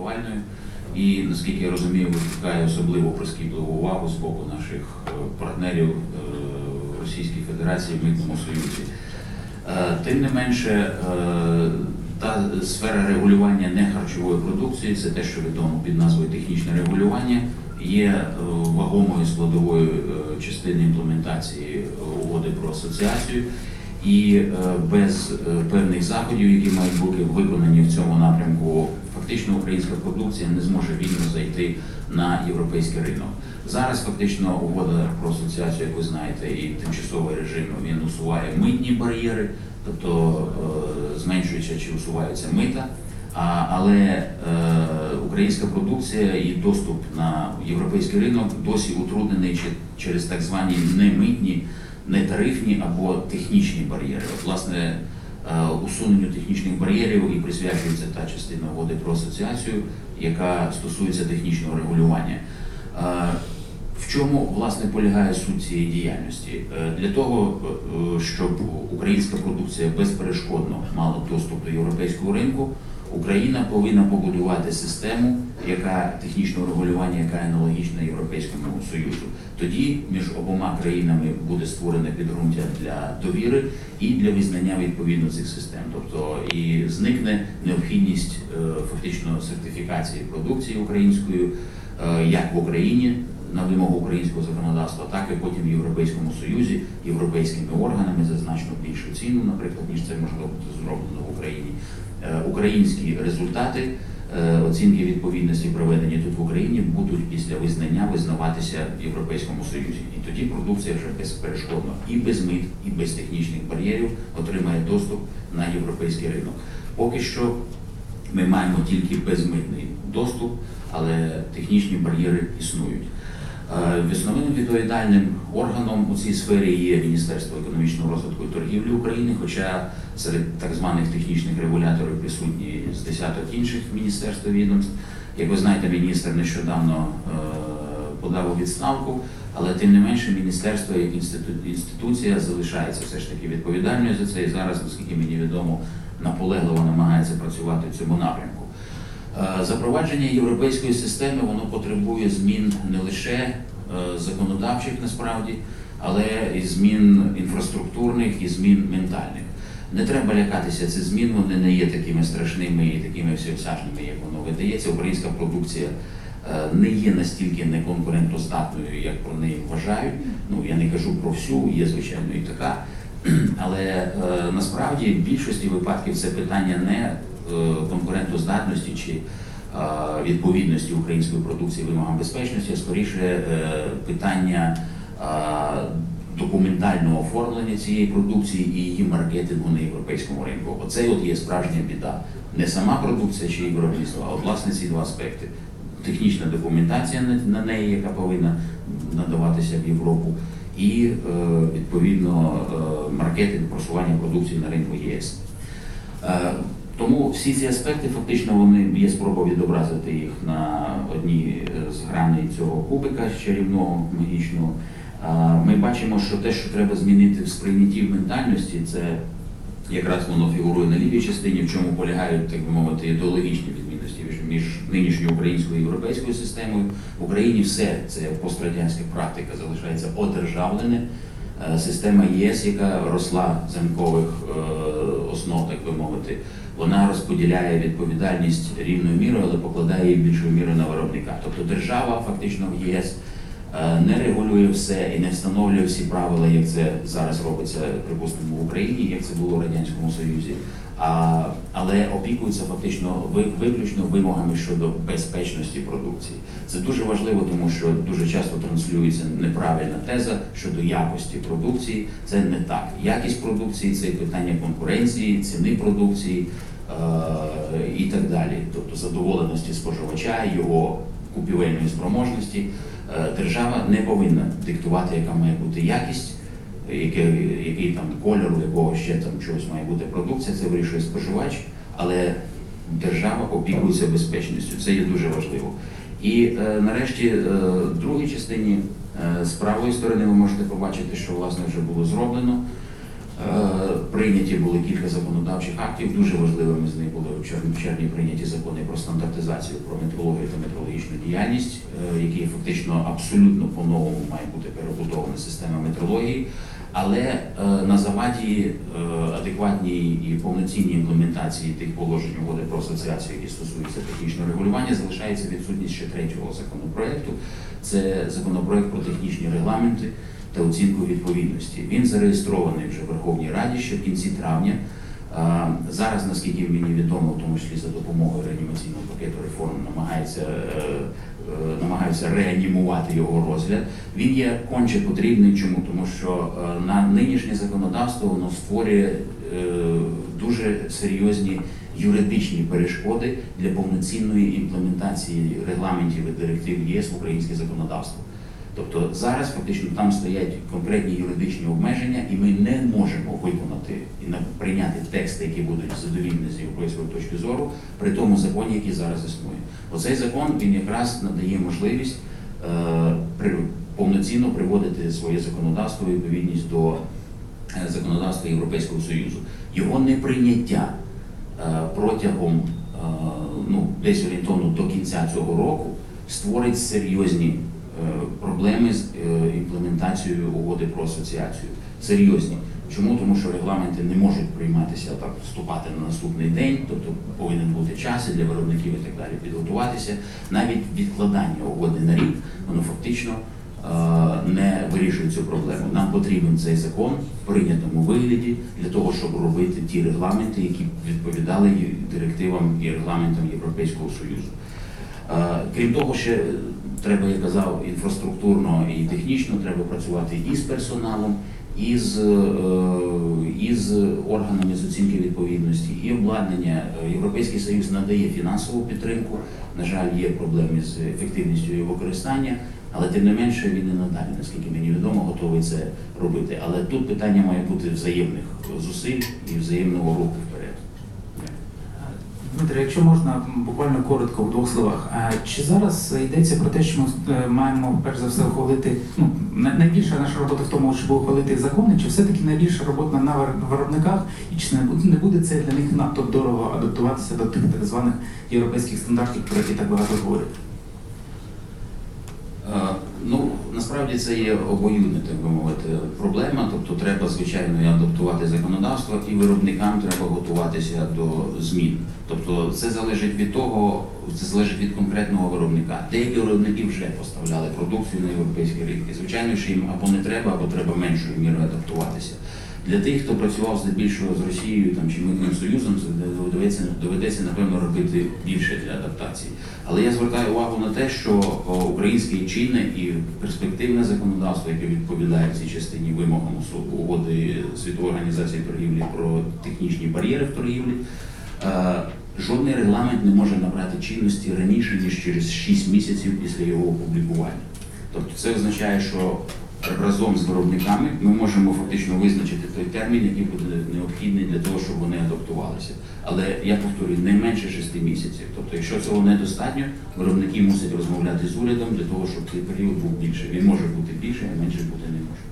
актуальною. І наскільки я розумію, викликає особливо прискіпливу увагу з боку наших е, партнерів е, в Російській Федерації в Митному Союзі. Е, Тим не менше, та сфера регулювання не харчової продукції, це те, що відомо під назвою технічне регулювання, є вагомою складовою частини імплементації угоди про асоціацію. І е, без е, певних заходів, які мають бути виконані в цьому напрямку, фактично українська продукція не зможе вільно зайти на європейський ринок. Зараз фактично угода про асоціацію, як ви знаєте, і тимчасовий режим він усуває митні бар'єри, тобто е, зменшується чи усуваються мита. А, але е, українська продукція і доступ на європейський ринок досі утруднений через так звані немитні, нетарифні або технічні бар'єри. От, власне, е, усуненню технічних бар'єрів і присвячується та частина угоди про асоціацію, яка стосується технічного регулювання. Е, В чому власне полягає суть цієї діяльності? Е, Для того, щоб українська продукція безперешкодно мала доступ до європейського ринку, Україна повинна побудувати систему, яка технічного регулювання, яка аналогічна Європейському Союзу. Тоді між обома країнами буде створене підґрунтя для довіри і для визнання відповідно цих систем. Тобто і зникне необхідність е, фактично сертифікації продукції українською е, як в Україні на вимогу українського законодавства, так і потім в Європейському Союзі, європейськими органами за значно більшу ціну, наприклад, ніж це можливо бути зроблено в Україні. Е, Українські результати е, оцінки відповідності, проведені тут в Україні, будуть після визнання визнаватися в Європейському Союзі. І тоді продукція вже безперешкодно і без мит, і без технічних бар'єрів отримає доступ на європейський ринок. Поки що ми маємо тільки безмитний доступ, але технічні бар'єри існують. Е, Весновим відповідальним органом у цій сфері є Міністерство економічного розвитку і торгівлі України, хоча серед так званих технічних регуляторів присутні з десяток інших міністерств і відомств. Як ви знаєте, міністр нещодавно е, подав у відставку, але тим не менше міністерство як інститу- інституція залишається все ж таки відповідальною за це і зараз, наскільки мені відомо, наполегливо намагається працювати в цьому напрямку. Е, Запровадження європейської системи воно потребує змін не лише е, законодавчих насправді, але і змін інфраструктурних і змін ментальних. Не треба лякатися цих змін, вони не є такими страшними і такими всеосяжними, як воно видається. Українська продукція е, не є настільки неконкурентоздатною, як про неї вважають. Ну я не кажу про всю, є звичайно і така. Але насправді в більшості випадків це питання не конкурентоздатності чи е, відповідності української продукції вимогам безпечності, а скоріше е, питання е, документального оформлення цієї продукції і її маркетингу на європейському ринку. Оце от є справжня біда. Не сама продукція чи її виробництво, а от власне ці два аспекти. Технічна документація на- неї, яка повинна надаватися в Європу, і е, відповідно е, маркетинг просування продукції на ринку ЄС. Тому всі ці аспекти фактично вони є спроба відобразити їх на одній е, з граней цього кубика чарівного магічного. Ми бачимо, що те, що треба змінити в сприйнятті в ментальності, це якраз воно фігурує на лівій частині, в чому полягають, так би мовити, ідеологічні відмінності між- між нинішньою українською і європейською системою. В Україні все це пострадянська практика залишається одержавлене. Е, Система ЄС, яка росла з замкових е, основ, так би мовити, вона розподіляє відповідальність рівною мірою, але покладає її більшою мірою на виробника. Тобто держава фактично в ЄС е, не регулює все і не встановлює всі правила, як це зараз робиться, припустимо, в Україні, як це було в Радянському Союзі. А, але опікується фактично ви- виключно вимогами щодо безпечності продукції. Це дуже важливо, тому що дуже часто транслюється неправильна теза щодо якості продукції. Це не так. Якість продукції це питання конкуренції, ціни продукції е, і так далі. Тобто задоволеності споживача, його купівельної спроможності. Е, Держава не повинна диктувати, яка має бути якість який, який там кольор, у якого ще там чогось має бути продукція, це вирішує споживач, але держава опікується безпечністю. Це є дуже важливо. І е, нарешті, е, в другій частині е, з правої сторони ви можете побачити, що власне вже було зроблено. Е, Прийняті були кілька законодавчих актів. Дуже важливими з них були в червні прийняті закони про стандартизацію, про метрологію та метрологічну діяльність, е, які фактично абсолютно по-новому має бути перебудована система метрології. Але е, на заваді е, адекватній і повноцінній імплементації тих положень угоди про асоціацію, які стосуються технічного регулювання, залишається відсутність ще третього законопроекту. Це законопроект про технічні регламенти та оцінку відповідності. Він зареєстрований вже в Верховній Раді ще в кінці травня. Зараз, наскільки мені відомо, в тому числі за допомогою реанімаційного пакету реформ, намагається, е, е, намагаються реанімувати його розгляд. Він є конче потрібний. Чому? Тому що е, на нинішнє законодавство воно створює дуже серйозні юридичні перешкоди для повноцінної імплементації регламентів і директив ЄС в українське законодавство. Тобто зараз фактично там стоять конкретні юридичні обмеження, і ми не можемо виконати і прийняти тексти, які будуть задовільні з європейської точки зору, при тому законі, який зараз існує. Оцей закон він якраз надає можливість е, повноцінно приводити своє законодавство у відповідність до е, законодавства Європейського Союзу. Його неприйняття е, протягом е, ну, десь орієнтовно до кінця цього року створить серйозні проблеми з е, імплементацією угоди про асоціацію. Серйозні. Чому? Тому що регламенти не можуть прийматися так, вступати на наступний день, тобто повинен бути час і для виробників і так далі підготуватися. Навіть відкладання угоди на рік, воно фактично е, не вирішує цю проблему. Нам потрібен цей закон в прийнятому вигляді для того, щоб робити ті регламенти, які відповідали директивам і регламентам Європейського Союзу. Е, Крім того, ще е, треба, я казав, інфраструктурно і технічно треба працювати і з персоналом, і з, е, і з органами з оцінки відповідності, і обладнання. Європейський Союз надає фінансову підтримку. На жаль, є проблеми з ефективністю його використання, але тим не менше він і надалі, наскільки мені відомо, готовий це робити. Але тут питання має бути взаємних зусиль і взаємного руху. Дмитро, якщо можна буквально коротко в двох словах, а чи зараз йдеться про те, що ми е, маємо перш за все ухвалити? Ну найбільша наша робота в тому, щоб ухвалити закони, чи все-таки найбільша робота на вир- виробниках, і чи не буде це для них надто дорого адаптуватися до тих так званих європейських стандартів, про які так багато говорять? Е, Ну, насправді це є обоюдна, так би мовити, проблема. Тобто треба, звичайно, і адаптувати законодавство, і виробникам треба готуватися до змін. Тобто це залежить від того, це залежить від конкретного виробника. Деякі виробники вже поставляли продукцію на європейські ринки. Звичайно, що їм або не треба, або треба меншою мірою адаптуватися. Для тих, хто працював здебільшого з Росією там, чи Митним Союзом, доведеться, доведеться, напевно, робити більше для адаптації. Але я звертаю увагу на те, що українське чинне і перспективне законодавство, яке відповідає цій частині вимогам угоди Світової організації торгівлі про технічні бар'єри в торгівлі, е, жодний регламент не може набрати чинності раніше, ніж через 6 місяців після його опублікування. Тобто це означає, що разом з виробниками ми можемо фактично визначити той термін, який буде необхідний для того, щоб вони адаптувалися. Але я повторюю, не менше 6 місяців. Тобто, якщо цього недостатньо, виробники мусять розмовляти з урядом для того, щоб цей період був більше. Він може бути більше, а менше бути не може.